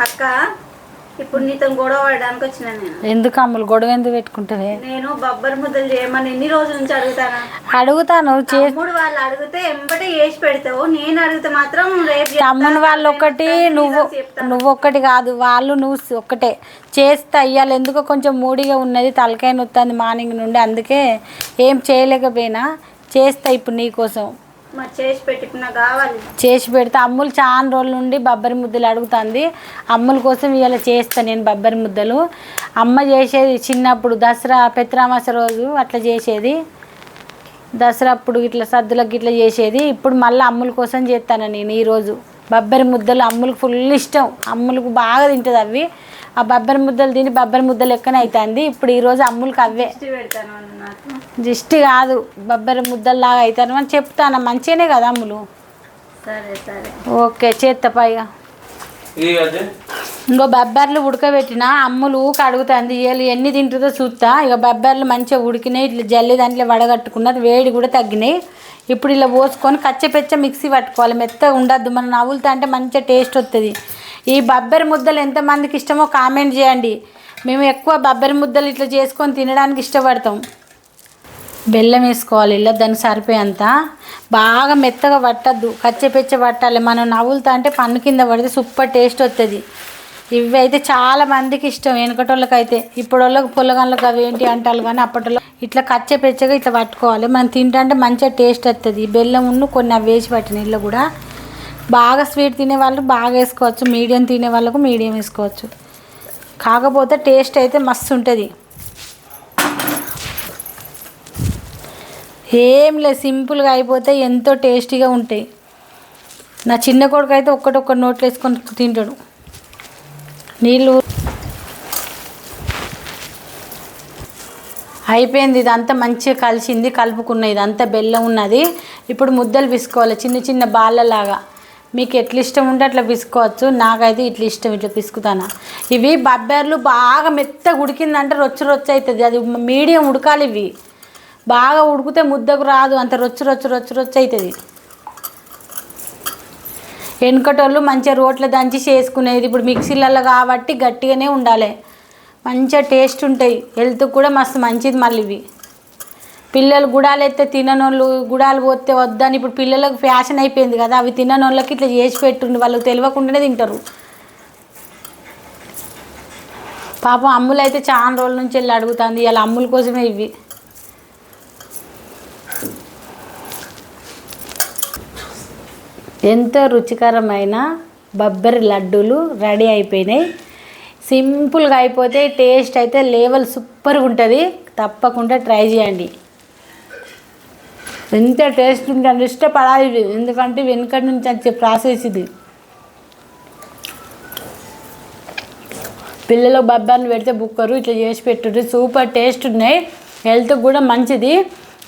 అక్క ఇప్పుడు నీతో గొడవ పడడానికి వచ్చిన నేను. ఎందుకు అమ్ములు గొడవ ఎందుకు పెట్టుకుంటుంది? నేను బొబ్బరి ముద్దలు చేయమని ఎన్ని రోజుల నుంచి అడుగుతానా? అడుగుతాను తమ్ముడు వాళ్ళు అడిగితే ఎంబటే చేసి పెడతావు నేను అడిగితే మాత్రం రేపు తమ్ముని వాళ్ళు ఒక్కటి నేను నువ్వు. నువ్వు ఒక్కటి కాదు వాళ్ళు నువ్వు ఒక్కటే. చేస్తా ఇయ్యాలి ఎందుకో కొంచెం మూడిగా ఉన్నది తలకాయ నొత్తుంది మార్నింగ్ నుండి అందుకే ఏం చేయలేకపోయినా చేస్తా ఇప్పుడు నీకోసం చేసి చేసి పెడితే అమ్ములు చాలా రోజుల నుండి బొబ్బరి ముద్దలు అడుగుతుంది. అమ్ముల కోసం ఇవాళ చేస్తాను నేను బొబ్బరి ముద్దలు. అమ్మ చేసేది చిన్నప్పుడు దసరా పెత్రామాస రోజు అట్లా చేసేది. దసరా అప్పుడు ఇట్లా సద్దులకు ఇట్లా చేసేది. ఇప్పుడు మళ్ళీ అమ్ముల కోసం చేస్తాను నేను ఈరోజు. బబ్బరి ముద్దలు అమ్ములకు ఫుల్ ఇష్టం. అమ్ములకు బాగా తింటుంది అవి. ఆ బబ్బరి ముద్దలు తిని బబ్బరి ముద్దలు ఎక్కనే అవుతుంది ఇప్పుడు ఈరోజు అమ్ములకు అవే. దిష్టి కాదు బబ్బరి ముద్దల్లాగా అవుతాను అని చెప్తాను మంచిగానే కదా అమ్ములు? సరే సరే. ఓకే చేత్త పైగా ఇంకో బొబ్బర్లు ఉడకబెట్టిన అమ్ములు ఊక అడుగుతుంది. వీళ్ళు ఎన్ని తింటుందో చూస్తా ఇక బొబ్బర్లు మంచిగా ఉడికినాయి. ఇట్లా జల్లి దాంట్లో వడగట్టుకున్నది వేడి కూడా తగ్గినాయి. ఇప్పుడు ఇలా పోసుకొని కచ్చపెచ్చ మిక్సీ పట్టుకోవాలి. మెత్తగా ఉండద్దు. మనం నవ్వులుతా అంటే మంచిగా టేస్ట్ వస్తుంది ఈ బొబ్బరి ముద్దలు ఎంతమందికి ఇష్టమో కామెంట్ చేయండి. మేము ఎక్కువ బొబ్బరి ముద్దలు ఇట్లా చేసుకొని తినడానికి ఇష్టపడతాం. బెల్లం వేసుకోవాలి ఇలా దానికి సరిపోయేంత. బాగా మెత్తగా పట్టద్దు కచ్చెపెచ్చ పట్టాలి మనం నవ్వులుతా అంటే పన్ను కింద పడితే సూపర్ టేస్ట్ వస్తుంది ఇవి అయితే చాలా మందికి ఇష్టం వెనకటోళ్ళకి అయితే ఇప్పుడు వాళ్ళకి పుల్లగన్లకు అవి ఏంటి అంటారు కానీ అప్పట్లో ఇట్లా కచ్చెపెచ్చగా ఇట్లా పట్టుకోవాలి. మనం తింటే మంచిగా టేస్ట్ వస్తుంది బెల్లం ఉన్న కొన్ని అవి వేసి పట్టిన ఇల్లు కూడా బాగా స్వీట్ తినే వాళ్ళు బాగా వేసుకోవచ్చు మీడియం తినే వాళ్ళకు మీడియం వేసుకోవచ్చు. కాకపోతే టేస్ట్ అయితే మస్తు ఉంటుంది. ఏం లేదు సింపుల్గా అయిపోతే ఎంతో టేస్టీగా ఉంటాయి. నా చిన్న కొడుకు అయితే ఒక్కటొక్క నోట్లో వేసుకొని తింటాడు. నీళ్ళు అయిపోయింది ఇదంతా మంచిగా కలిసింది కలుపుకున్న ఇదంతా బెల్లం ఉన్నది. ఇప్పుడు ముద్దలు పిసుకోవాలి చిన్న చిన్న బాళ్ళలాగా. మీకు ఎట్లా ఇష్టం ఉంటే అట్లా పిసుకోవచ్చు. నాకైతే ఇట్లా ఇష్టం ఇట్లా పిసుకుతాను. ఇవి బబ్బెర్లు బాగా మెత్తగా ఉడికిందంటే రొచ్చు రొచ్చు అవుతుంది అది మీడియం ఉడకాలి ఇవి. బాగా ఉడికితే ముద్దకు రాదు. అంత రొచ్చు రొచ్చు రొచ్చు రొచ్చు అవుతుంది వెనుకటోళ్ళు మంచిగా రోట్లో దంచి చేసుకునేది. ఇప్పుడు మిక్సీలలో కాబట్టి గట్టిగానే ఉండాలి. మంచిగా టేస్ట్ ఉంటాయి. హెల్త్కి కూడా మస్తు మంచిది మళ్ళీ ఇవి. పిల్లలు గుడాలు ఎత్తే తిననోళ్ళు గుడాలు పోతే వద్దని ఇప్పుడు పిల్లలకు ఫ్యాషన్ అయిపోయింది కదా అవి తిననోళ్ళకి ఇట్లా చేసి పెట్టుండి వాళ్ళకి తెలియకుండానే తింటారు. పాపం అమ్ములు అయితే చాలా రోజుల నుంచి వెళ్ళి అడుగుతుంది ఇలా అమ్ముల కోసమే ఇవి. ఎంతో రుచికరమైన బొబ్బరి లడ్డూలు రెడీ అయిపోయినాయి. సింపుల్గా అయిపోతే టేస్ట్ అయితే లేవల్ సూపర్గా ఉంటుంది. తప్పకుండా ట్రై చేయండి. ఎంత టేస్ట్ ఉంటే అంత ఇష్టపడాలి ఎందుకంటే వెనుకటి నుంచి వచ్చే ప్రాసెస్ ఇది. పిల్లలు బబ్బాన్ని పెడితే బుక్కరు ఇట్లా చేసి పెట్టుర్రు. సూపర్ టేస్ట్ ఉన్నాయి. హెల్త్కి కూడా మంచిది.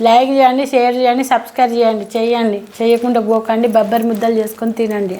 లైక్ చేయండి షేర్ చేయండి సబ్స్క్రైబ్ చేయండి. చేయండి. చేయకుండా పోకండి. బబ్బర్ ముద్దలు చేసుకొని తినండి.